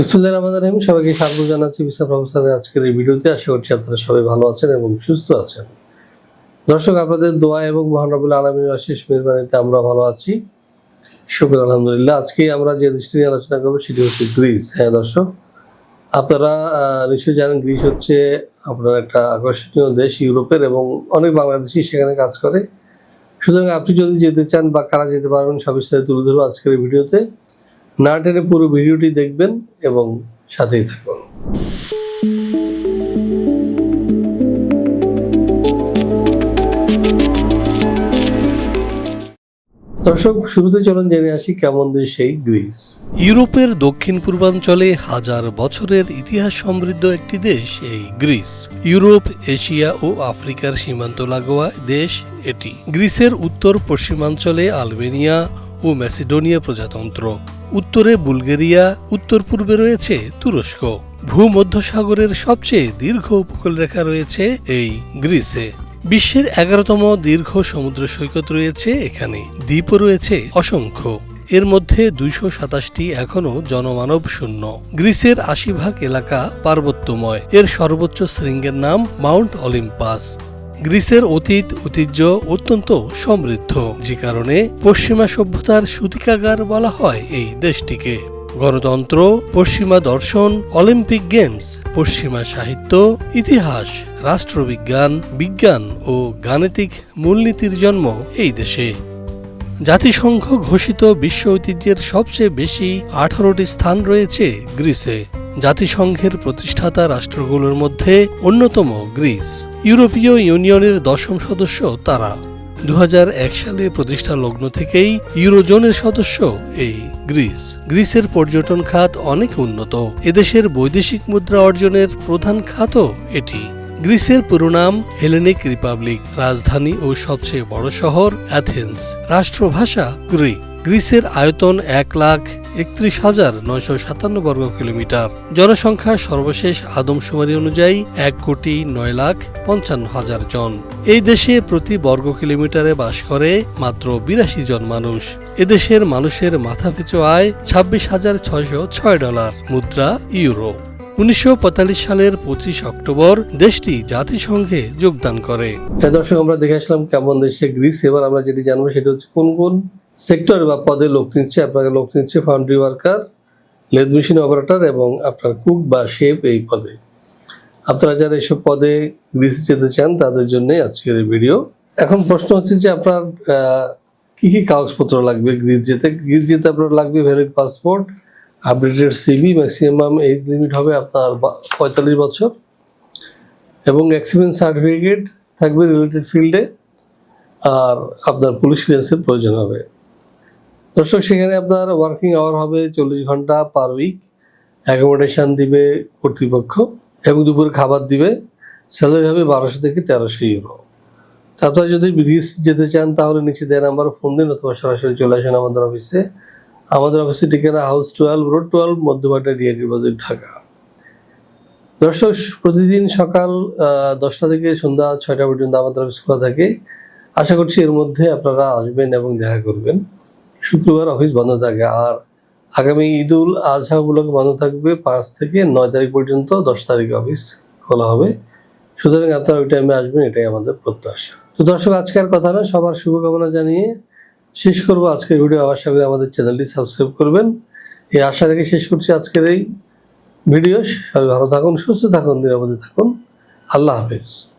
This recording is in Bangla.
বিসমুল্লাহ রহমান রহিম। সবাইকে স্বাগত জানাচ্ছি বিশা প্রফেসরের আজকের এই ভিডিওতে। আশা করছি আপনারা সবাই ভালো আছেন এবং সুস্থ আছেন। দর্শক, আপনাদের দোয়া এবং মহানবুল আলমীর অশেষ মেহরবানিতে আমরা ভালো আছি। শুক্র, আলহামদুলিল্লাহ। আজকে আমরা যে দেশটি নিয়ে আলোচনা করব, সেটি হচ্ছে গ্রিস। হ্যাঁ দর্শক, আপনারা নিশ্চয়ই জানেন গ্রিস হচ্ছে আপনার একটা আকর্ষণীয় দেশ ইউরোপের এবং অনেক বাংলাদেশি সেখানে কাজ করে। সুতরাং আপনি যদি যেতে চান বা কারা যেতে পারবেন, সব বিস্তারিত তুলে ধরবো আজকের এই ভিডিওতে। না টেনে পুরো ভিডিওটি দেখবেন এবং সাথেই থাকুন। দর্শক, শুরুতে চলুন জেনে আসি কেমন দেশ সেই গ্রিস। ইউরোপের দক্ষিণ পূর্বাঞ্চলে হাজার বছরের ইতিহাস সমৃদ্ধ একটি দেশ এই গ্রিস। ইউরোপ, এশিয়া ও আফ্রিকার সীমান্ত লাগোয়া দেশ এটি। গ্রিসের উত্তর পশ্চিমাঞ্চলে আলবেনিয়া ও ম্যাসিডোনিয়া প্রজাতন্ত্র। উত্তরে বুলগেরিয়া, উত্তর পূর্বে রয়েছে তুরস্ক। ভূমধ্যসাগরের সবচেয়ে দীর্ঘ উপকূলরেখা রয়েছে এই গ্রিসে। বিশ্বের এগারোতম দীর্ঘ সমুদ্র সৈকত রয়েছে এখানে। দ্বীপও রয়েছে অসংখ্য। এর মধ্যে দুইশো সাতাশটি এখনও জনমানব শূন্য। গ্রিসের আশি ভাগ এলাকা পার্বত্যময়। এর সর্বোচ্চ শৃঙ্গের নাম মাউন্ট অলিম্পাস। গ্রিসের অতীত ঐতিহ্য অত্যন্ত সমৃদ্ধ, যে কারণে পশ্চিমা সভ্যতার সূতিকাগার বলা হয় এই দেশটিকে। গণতন্ত্র, পশ্চিমা দর্শন, অলিম্পিক গেমস, পশ্চিমা সাহিত্য, ইতিহাস, রাষ্ট্রবিজ্ঞান, বিজ্ঞান ও গাণিতিক মূলনীতির জন্ম এই দেশে। জাতিসংঘ ঘোষিত বিশ্ব ঐতিহ্যের সবচেয়ে বেশি আঠারোটি স্থান রয়েছে গ্রিসে। জাতিসংঘের প্রতিষ্ঠাতা রাষ্ট্রগুলোর মধ্যে অন্যতম গ্রিস। ইউরোপীয় ইউনিয়নের দশম সদস্য তারা। দু হাজার এক সালে প্রতিষ্ঠা লগ্ন থেকেই ইউরোজোনের সদস্য এই গ্রিস। গ্রিসের পর্যটন খাত অনেক উন্নত। এদেশের বৈদেশিক মুদ্রা অর্জনের প্রধান খাতও এটি। গ্রিসের পুরো নাম হেলেনিক রিপাবলিক, রাজধানী ও সবচেয়ে বড় শহর অ্যাথেন্স। রাষ্ট্রভাষা গ্রিক। গ্রিসের আয়তন এক লাখ একত্রিশ হাজার নয়শো সাতান্ন বর্গ কিলোমিটার। জনসংখ্যা সর্বশেষ আদমশুমারি অনুযায়ী এক কোটি নয় লাখ পঞ্চান্ন হাজার জন। এই দেশে প্রতি বর্গ কিলোমিটারে বাস করে মাত্র বিরাশি জন মানুষ। এদেশের মানুষের মাথাপিছু আয় ছাব্বিশ হাজার ছয়শো ছয় ডলার, মুদ্রা ইউরো। উনিশশো পঁয়তাল্লিশ সালের পঁচিশ অক্টোবর দেশটি জাতিসংঘে যোগদান করে। হ্যাঁ দর্শক, আমরা দেখে আসলাম কেমন দেশে গ্রিস। এবার আমরা যেটি জানব সেটা হচ্ছে কোন কোন সেক্টর বা পদে লোক নিচ্ছে, আপনাকে লোক নিচ্ছে foundry worker lathe machine operator এবং আপনার কুক বা শেফ এই পদে। আপনারা যারা এইসব পদে গ্রিসে যেতে চান, তাদের জন্যই আজকের এই ভিডিও এখন প্রশ্ন হচ্ছে যে আপনার কি কি কাগজপত্র লাগবে গ্রিস যেতে? গ্রিস যেতে আপনার লাগবে valid passport updated CV maximum age limit হবে আপনার পঁয়তাল্লিশ বছর। এবং এক্সপিরিয়েন্স সার্টিফিকেট থাকবে রিলেটেড ফিল্ডে আর আপনার পুলিশ ক্লিয়ারেন্সের প্রয়োজন হবে। দর্শক, সেখানে আপনার ওয়ার্কিং আওয়ার হবে চল্লিশ ঘণ্টা পার উইক অ্যাকোমোডেশন দিবে কর্তৃপক্ষ এবং দুপুরে খাবার দিবে। স্যালারি হবে বারোশো থেকে তেরোশো ইউরো আপনারা যদি গ্রিস যেতে চান, তাহলে নিচে দেওয়া নাম্বার ফোন দিন অথবা সরাসরি চলে আসেন আমাদের অফিসে আমাদের অফিসে ঠিকানা হাউস টুয়েলভ রোড টুয়েলভ মধ্যবাটা ডিআইডি বাজার ঢাকা। দর্শক, প্রতিদিন সকাল দশটা থেকে সন্ধ্যা ছয়টা পর্যন্ত আমাদের অফিস খোলা থাকে। আশা করছি এর মধ্যে আপনারা আসবেন এবং দেখা করবেন। শুক্রবার অফিস বন্ধ থাকে আর আগামী ঈদুল আজহা উপলক্ষে বন্ধ থাকবে পাঁচ থেকে নয় তারিখ পর্যন্ত, দশ তারিখ অফিস খোলা হবে। সুতরাং আপনারা ওই টাইমে আসবেন, এটাই আমাদের প্রত্যাশা। তো দর্শক আজকের কথা না সবার শুভকামনা জানিয়ে শেষ করব আজকের ভিডিও আশা করি আমাদের চ্যানেলটি সাবস্ক্রাইব করবেন। এই আশা রেখে শেষ করছি আজকের এই ভিডিও সবাই ভালো থাকুন, সুস্থ থাকুন, নিরাপদে থাকুন। আল্লাহ হাফেজ।